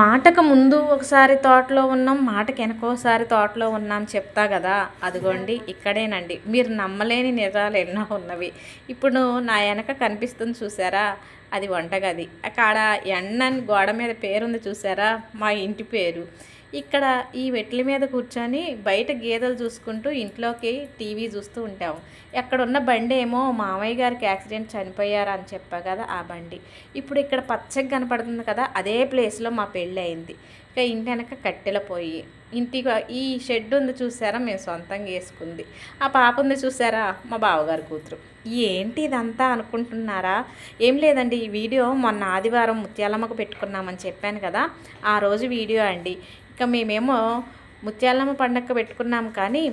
మాటకు ముందు ఒకసారి తోటలో ఉన్నాం మాటకి వెనకోసారి తోటలో ఉన్నాం చెప్తా కదా. అదిగోండి ఇక్కడేనండి. మీరు నమ్మలేని నిజాలు ఎన్నో ఉన్నవి. ఇప్పుడు నా వెనక కనిపిస్తుంది చూసారా? అది వంటగది. అక్కడ ఎండన్ గోడ మీద పేరుంది చూసారా? మా ఇంటి పేరు. ఇక్కడ ఈ వెట్ల మీద కూర్చొని బయట గేదెలు చూసుకుంటూ ఇంట్లోకి టీవీ చూస్తూ ఉంటాము. ఎక్కడున్న బండి ఏమో మామయ్య గారికి యాక్సిడెంట్ చనిపోయారు అని చెప్పా కదా ఆ బండి. ఇప్పుడు ఇక్కడ పచ్చగా కనపడుతుంది కదా అదే ప్లేస్లో మా పెళ్ళి అయింది ఇక ఇంటి వెనక కట్టెల పోయి ఇంటి ఈ షెడ్ ఉంది చూసారా? మేము సొంతంగా వేసుకుంది. ఆ పాప ఉంది చూసారా? మా బావగారు కూతురు. ఏంటి ఇదంతా అనుకుంటున్నారా? ఏం లేదండి ఈ వీడియో మొన్న ఆదివారం ముత్యాలమ్మకు పెట్టుకున్నామని చెప్పాను కదా? ఆ రోజు వీడియో అండి. ఇక మేమేమో ముత్యాలమ్మ పండగ పెట్టుకున్నాం కానీ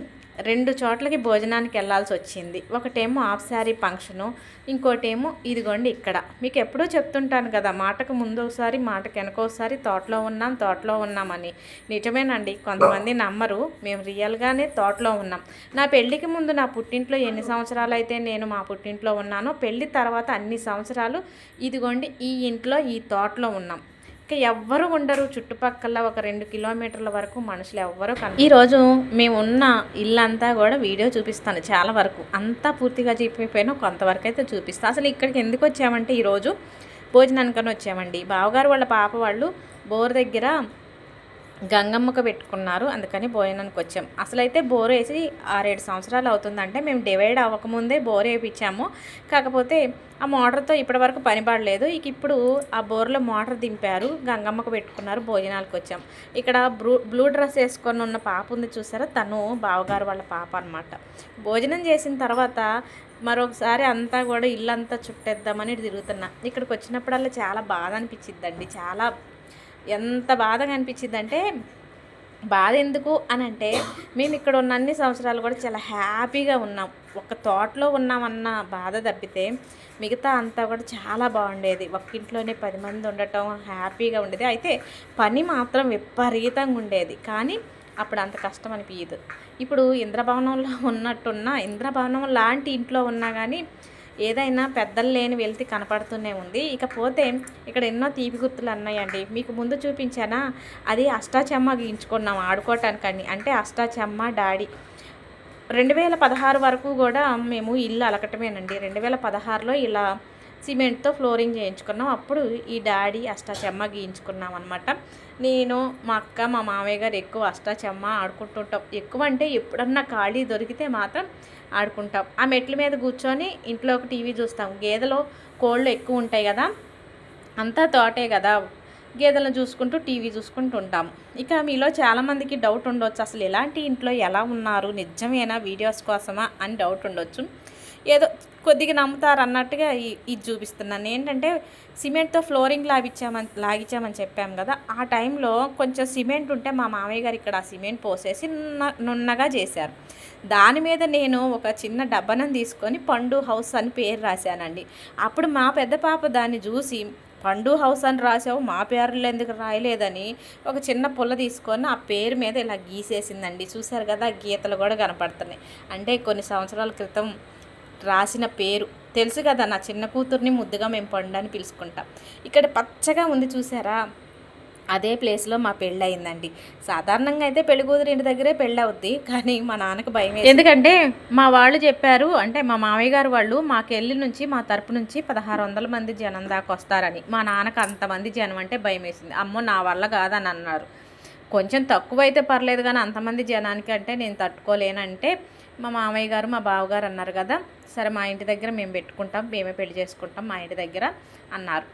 రెండు చోట్లకి భోజనానికి వెళ్ళాల్సి వచ్చింది. ఒకటేమో హాఫ్ శారీ ఫంక్షను ఇంకోటేమో ఇదిగోండి ఇక్కడ. మీకు ఎప్పుడూ చెప్తుంటాను కదా మాటకు ముందు ఒకసారి మాటకు వెనకోసారి తోటలో ఉన్నాం తోటలో ఉన్నామని. నిజమేనండి కొంతమంది నమ్మరు మేము రియల్గానే తోటలో ఉన్నాం. నా పెళ్ళికి ముందు నా పుట్టింట్లో ఎన్ని సంవత్సరాలు అయితే నేను మా పుట్టింట్లో ఉన్నానో పెళ్ళి తర్వాత అన్ని సంవత్సరాలు ఇదిగోండి ఈ ఇంట్లో ఈ తోటలో ఉన్నాం. ఇంకా ఎవ్వరు ఉండరు. చుట్టుపక్కల ఒక రెండు కిలోమీటర్ల వరకు మనుషులు ఎవ్వరు కన ఈరోజు మేము ఉన్న ఇల్లంతా కూడా వీడియో చూపిస్తాను చాలా వరకు. అంతా పూర్తిగా చెప్పిపోయినా కొంతవరకు అయితే చూపిస్తాను అసలు ఇక్కడికి ఎందుకు వచ్చామంటే ఈరోజు భోజనానికని వచ్చామండి. బావగారు వాళ్ళ పాప వాళ్ళు బోర్ దగ్గర గంగమ్మకు పెట్టుకున్నారు. అందుకని భోజనానికి వచ్చాం. అసలైతే బోర్ వేసి ఆరేడు సంవత్సరాలు అవుతుందంటే మేము డివైడ్ అవ్వకముందే బోర్ వేయించాము కాకపోతే ఆ మోటార్తో ఇప్పటివరకు పని పడలేదు. ఇక ఇప్పుడు ఆ బోర్లో మోటార్ దింపారు. గంగమ్మకు పెట్టుకున్నారు. భోజనాలకు వచ్చాం. ఇక్కడ బ్లూ బ్లూ డ్రెస్ వేసుకొని ఉన్న పాప ఉంది చూసారా? తను బావగారు వాళ్ళ పాప అనమాట భోజనం చేసిన తర్వాత మరొకసారి అంతా కూడా ఇల్లంతా చుట్టేద్దామని తిరుగుతున్నా. ఇక్కడికి వచ్చినప్పుడల్లా చాలా బాధ అనిపించిద్దండి. చాలా ఎంత బాధగా అనిపించిందంటే బాధ ఎందుకు? అని అంటే మేము ఇక్కడ ఉన్న అన్ని సంవత్సరాలు కూడా చాలా హ్యాపీగా ఉన్నాం. ఒక తోటలో ఉన్నామన్న బాధ తప్పితే మిగతా అంతా కూడా చాలా బాగుండేది. ఒక్కింట్లోనే పది మంది ఉండటం హ్యాపీగా ఉండేది. అయితే పని మాత్రం విపరీతంగా ఉండేది. కానీ అప్పుడు అంత కష్టం అనిపించదు ఇప్పుడు ఇంద్రభవనంలో ఉన్నట్టున్న ఇంద్రభవనం లాంటి ఇంట్లో ఉన్నా కానీ ఏదైనా పెద్దలు లేని వెళ్తే కనపడుతూనే ఉంది. ఇకపోతే ఇక్కడ ఎన్నో తీపి గుర్తులు అన్నాయండి. మీకు ముందు చూపించానా? అది అష్టాచెమ్మ గీయించుకున్నాం ఆడుకోవటానికని. అంటే అష్టాచెమ్మ డాడీ. రెండు వేల పదహారు వరకు కూడా మేము ఇల్లు అలకటమేనండి. రెండు వేల పదహారులో ఇలా సిమెంట్తో ఫ్లోరింగ్ చేయించుకున్నాం. అప్పుడు ఈ డాడీ అష్టాచెమ్మ గీయించుకున్నాం అనమాట నేను మా అక్క మా మామయ్య గారు ఎక్కువ అష్టాచెమ్మ ఆడుకుంటుంటాం. ఎక్కువ అంటే ఎప్పుడన్నా ఖాళీ దొరికితే మాత్రం ఆడుకుంటాం. ఆ మెట్ల మీద కూర్చొని ఇంట్లో ఒక టీవీ చూస్తాం. గేదెలో కోళ్ళు ఎక్కువ ఉంటాయి కదా అంతా తోటే కదా. గేదెలను చూసుకుంటూ టీవీ చూసుకుంటూ ఉంటాం. ఇక మీలో చాలామందికి డౌట్ ఉండొచ్చు అసలు ఎలాంటి ఇంట్లో ఎలా ఉన్నారు? నిజమేనా? వీడియోస్ కోసమా? అని డౌట్ ఉండొచ్చు. ఏదో కొద్దిగా నమ్ముతారు అన్నట్టుగా ఇది చూపిస్తున్నాను. ఏంటంటే సిమెంట్తో ఫ్లోరింగ్ లాగిచ్చామని లాగిచ్చామని చెప్పాము కదా ఆ టైంలో కొంచెం సిమెంట్ ఉంటే మా మామయ్య గారు ఇక్కడ ఆ సిమెంట్ పోసేసి నున్నగా చేశారు. దాని మీద నేను ఒక చిన్న డబ్బనం తీసుకొని పండు హౌస్ అని పేరు రాశానండి. అప్పుడు మా పెద్ద పాప దాన్ని చూసి పండు హౌస్ అని రాసావు మా పేర్లు ఎందుకు రాయలేదని ఒక చిన్న పుల్ల తీసుకొని ఆ పేరు మీద ఇలా గీసేసిందండి. చూశారు కదా గీతలు కూడా కనపడుతున్నాయి. అంటే కొన్ని సంవత్సరాల క్రితం రాసిన పేరు. తెలుసు కదా నా చిన్న కూతుర్ని ముద్దుగా మేము పండు అని పిలుచుకుంటాం. ఇక్కడ పచ్చగా ఉంది చూసారా? అదే ప్లేస్లో మా పెళ్ళి అయిందండి సాధారణంగా అయితే పెళ్ళి కూతురు ఇంటి దగ్గరే పెళ్ళి అవుద్ది కానీ మా నాన్నకు భయం ఎందుకంటే మా వాళ్ళు చెప్పారు అంటే మా మామయ్య గారు వాళ్ళు మాకెళ్ళి నుంచి మా తరపు నుంచి పదహారు వందల మంది జనం దాకా వస్తారని. మా నాన్నకు అంతమంది జనం అంటే భయం వేసింది. అమ్మో నా వల్ల కాదని అన్నారు. కొంచెం తక్కువ అయితే పర్లేదు కానీ అంతమంది జనానికి అంటే నేను తట్టుకోలేనంటే మా మామయ్య గారు మా బావగారు అన్నారు కదా సరే మా ఇంటి దగ్గర మేము పెట్టుకుంటాం మేమే పెళ్ళి చేసుకుంటాం మా ఇంటి దగ్గర అన్నారు.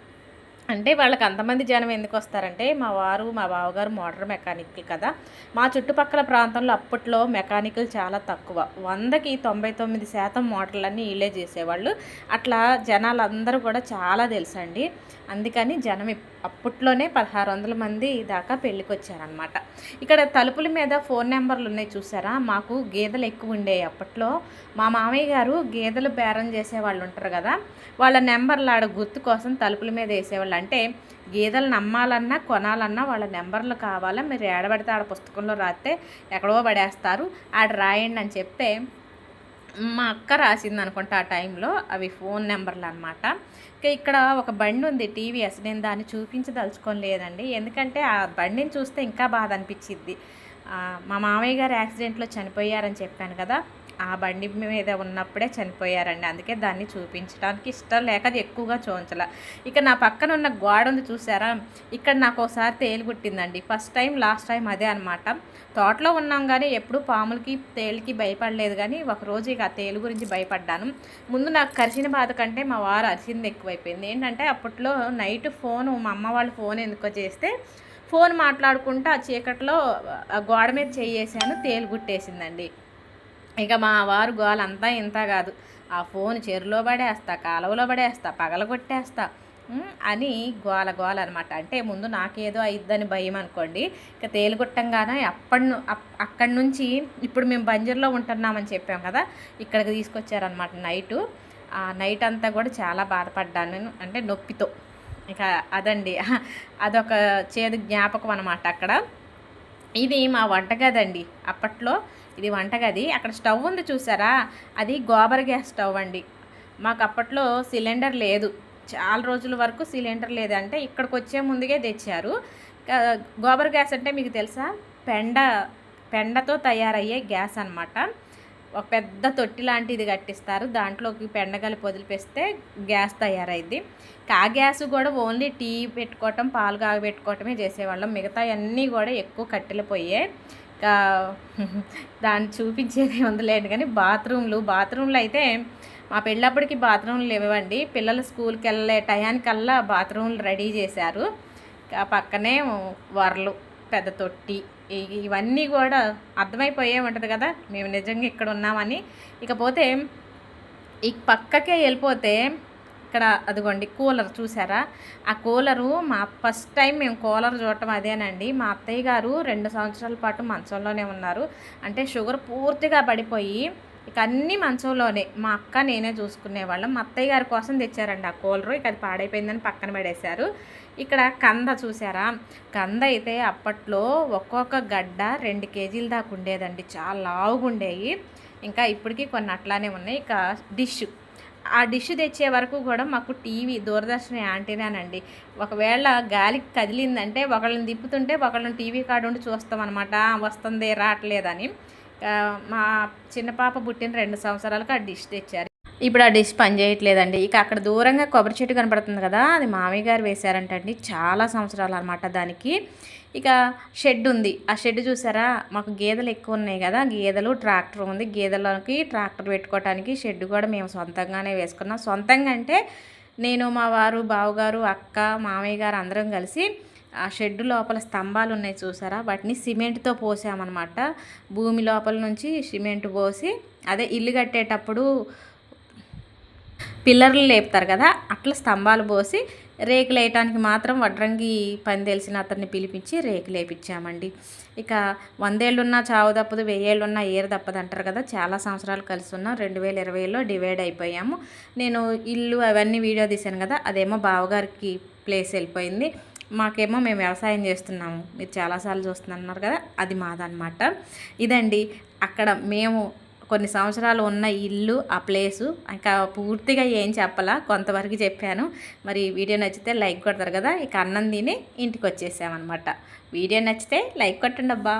అంటే వాళ్ళకి అంతమంది జనం ఎందుకు వస్తారంటే మా వారు మా బావగారు మోటార్ మెకానిక్లు కదా. మా చుట్టుపక్కల ప్రాంతంలో అప్పట్లో మెకానికల్ చాలా తక్కువ. వందకి తొంభై తొమ్మిది శాతం మోటార్లన్నీ వీళ్ళే చేసేవాళ్ళు. అట్లా జనాలందరూ కూడా చాలా తెలుసండి. అందుకని జనం అప్పట్లోనే పదహారు వందల మంది దాకా పెళ్ళికి వచ్చారనమాట ఇక్కడ తలుపుల మీద ఫోన్ నెంబర్లు ఉన్నాయి చూసారా? మాకు గేదెలు ఎక్కువ ఉండేవి అప్పట్లో. మా మామయ్య గారు గేదెలు బేరం చేసేవాళ్ళు ఉంటారు కదా. వాళ్ళ నెంబర్లు ఆడ గుర్తు కోసం తలుపుల మీద వేసేవాళ్ళు. అంటే గేదెలు నమ్మాలన్నా కొనాలన్నా వాళ్ళ నెంబర్లు కావాలా? మీరు ఏడబడితే ఆడ పుస్తకంలో రాస్తే ఎక్కడో పడేస్తారు. ఆడ రాయండి అని చెప్తే మా అక్క రాసింది అనుకుంటా ఆ టైంలో అవి ఫోన్ నెంబర్లు అనమాట ఇక్కడ ఒక బండి ఉంది టీవీఎస్. నేను దాన్ని చూపించదలుచుకోలేదండి. ఎందుకంటే ఆ బండిని చూస్తే ఇంకా బాధ అనిపించిద్ది. మా మామయ్య గారు యాక్సిడెంట్లో చనిపోయారని చెప్పాను కదా ఆ బండి మీద ఉన్నప్పుడే చనిపోయారండి. అందుకే దాన్ని చూపించడానికి ఇష్టం లేక అది ఎక్కువగా చూపించాల ఇక నా పక్కన ఉన్న గోడ ఉంది చూసారా? ఇక్కడ నాకు ఒకసారి తేలు కుట్టిందండి ఫస్ట్ టైం లాస్ట్ టైం అదే అనమాట తోటలో ఉన్నాం కానీ ఎప్పుడు పాములకి తేలికి భయపడలేదు కానీ ఒకరోజు ఇక ఆ తేలు గురించి భయపడ్డాను. ముందు నాకు కరిచిన బాధ కంటే మా వారు అరిచింది ఎక్కువైపోయింది. ఏంటంటే అప్పట్లో నైట్ ఫోను మా అమ్మ వాళ్ళు ఫోన్ ఎందుకో చేస్తే ఫోన్ మాట్లాడుకుంటూ ఆ చీకట్లో ఆ గోడ మీద చేయేసాను తేలుగుట్టేసిందండి ఇక మా వారు గోలంతా ఇంత కాదు ఆ ఫోన్ చెరులో పడేస్తా కాలువలో పడేస్తా పగలగొట్టేస్తా కొట్టేస్తా అని గోల గోల అనమాట అంటే ముందు నాకేదో అయిద్దని భయం అనుకోండి ఇక తేలిగొట్టంగానే అప్పటి అప్- అక్కడి నుంచి ఇప్పుడు మేము బంజర్లో ఉంటున్నామని చెప్పాం కదా ఇక్కడికి తీసుకొచ్చారనమాట నైటు. ఆ నైట్ అంతా కూడా చాలా బాధపడ్డాను నేను అంటే నొప్పితో. ఇక అదండి. అదొక చేదు జ్ఞాపకం అనమాట అక్కడ. ఇది మా వంటగది అండి అప్పట్లో. ఇది వంటగది. అక్కడ స్టవ్ ఉంది చూసారా? అది గోబర్ గ్యాస్ స్టవ్ అండి. మాకు అప్పట్లో సిలిండర్ లేదు. చాలా రోజుల వరకు సిలిండర్ లేదంటే ఇక్కడికి వచ్చే ముందుగే తెచ్చారు. గోబర్ గ్యాస్ అంటే మీకు తెలుసా? పెండ పెండతో తయారయ్యే గ్యాస్ అనమాట ఒక పెద్ద తొట్టి లాంటిది కట్టిస్తారు. దాంట్లోకి పెండగలు కలిపి గ్యాస్ తయారైద్ది. ఆ గ్యాస్ కూడా ఓన్లీ టీ పెట్టుకోవటం పాలు కాగబెట్టుకోవటమే చేసేవాళ్ళం. మిగతా అన్నీ కూడా ఎక్కువ కట్టెలు పోయే దాన్ని చూపించేది ఉందిలేండి కానీ బాత్రూమ్లు బాత్రూమ్లు అయితే మా పెళ్ళప్పటికి బాత్రూమ్లు ఇవ్వండి పిల్లలు స్కూల్కి వెళ్ళే టయానికల్లా బాత్రూమ్లు రెడీ చేశారు. ఆ పక్కనే వరలు పెద్ద తొట్టి. ఇవన్నీ కూడా అర్థమైపోయే ఉంటుంది కదా. మేము నిజంగా ఇక్కడ ఉన్నామని. ఇకపోతే ఈ పక్కకే వెళ్ళిపోతే ఇక్కడ అదిగోండి కూలర్ చూసారా? ఆ కూలరు మా ఫస్ట్ టైం మేము కూలర్ చూడటం అదేనండి. మా అత్తయ్య గారు రెండు సంవత్సరాల పాటు మంచంలోనే ఉన్నారు. అంటే షుగర్ పూర్తిగా పడిపోయి ఇక అన్నీ మంచంలోనే మా అక్క నేనే చూసుకునేవాళ్ళం మా అత్తయ్య గారి కోసం తెచ్చారండి ఆ కూలరు. ఇక అది పాడైపోయిందని పక్కన పడేశారు. ఇక్కడ కంద చూసారా? కంద అయితే అప్పట్లో ఒక్కొక్క గడ్డ రెండు కేజీల దాకా ఉండేదండి. చాలా లావుగా ఉండేవి ఇంకా ఇప్పటికీ కొన్ని అట్లానే ఉన్నాయి. ఇక డిష్. ఆ డిష్ తెచ్చే వరకు కూడా మాకు టీవీ దూరదర్శన్ యాంటీనానండి. ఒకవేళ గాలికి కదిలిందంటే ఒకళ్ళని తిప్పుతుంటే ఒకళ్ళని టీవీ కాడ ఉండి చూస్తాం అనమాట వస్తుంది రావట్లేదని. మా చిన్న పాప పుట్టిన రెండు సంవత్సరాలకు ఆ డిష్ తెచ్చారు. ఇప్పుడు ఆ డిష్ పనిచేయట్లేదండి ఇక అక్కడ దూరంగా కొబ్బరి చెట్టు కనపడుతుంది కదా అది మామయ్య గారు వేశారంటండి చాలా సంవత్సరాలు అనమాట దానికి. ఇక షెడ్ ఉంది. ఆ షెడ్ చూసారా? మాకు గేదెలు ఎక్కువ ఉన్నాయి కదా గేదెలు ట్రాక్టర్ ఉంది. గేదెలకి ట్రాక్టర్ పెట్టుకోవడానికి షెడ్ కూడా మేము సొంతంగానే వేసుకున్నాం. సొంతంగా అంటే నేను మా వారు బావగారు అక్క మామయ్య గారు అందరం కలిసి ఆ షెడ్ లోపల స్తంభాలు ఉన్నాయి చూసారా? వాటిని సిమెంట్తో పోసామన్నమాట. భూమి లోపల నుంచి సిమెంట్ పోసి అదే ఇల్లు కట్టేటప్పుడు పిల్లర్లు లేపుతారు కదా అట్లా స్తంభాలు పోసి రేకులు వేయటానికి మాత్రం వడ్రంగి పని తెలిసిన అతన్ని పిలిపించి రేకులు వేయించామండి ఇక వందేళ్ళున్నా చావు తప్పదు వెయ్యేళ్ళున్నా ఏరు తప్పదు అంటారు కదా చాలా సంవత్సరాలు కలిసి ఉన్నాం. రెండు వేల ఇరవైలో డివైడ్ అయిపోయాము. నేను ఇల్లు అవన్నీ వీడియో తీశాను కదా అదేమో బావగారికి ప్లేస్ వెళ్ళిపోయింది. మాకేమో మేము వ్యవసాయం చేస్తున్నాము. మీరు చాలాసార్లు చూస్తున్నారు కదా అది మాదన్నమాట. ఇదండి అక్కడ మేము కొన్ని సంవత్సరాలు ఉన్న ఇల్లు ఆ ప్లేసు ఇంకా పూర్తిగా ఏం చెప్పాలా కొంతవరకు చెప్పాను. మరి వీడియో నచ్చితే లైక్ కొడతారు కదా ఇక అన్నం తిని ఇంటికి వచ్చేసామన్నమాట. వీడియో నచ్చితే లైక్ కొట్టండి అబ్బా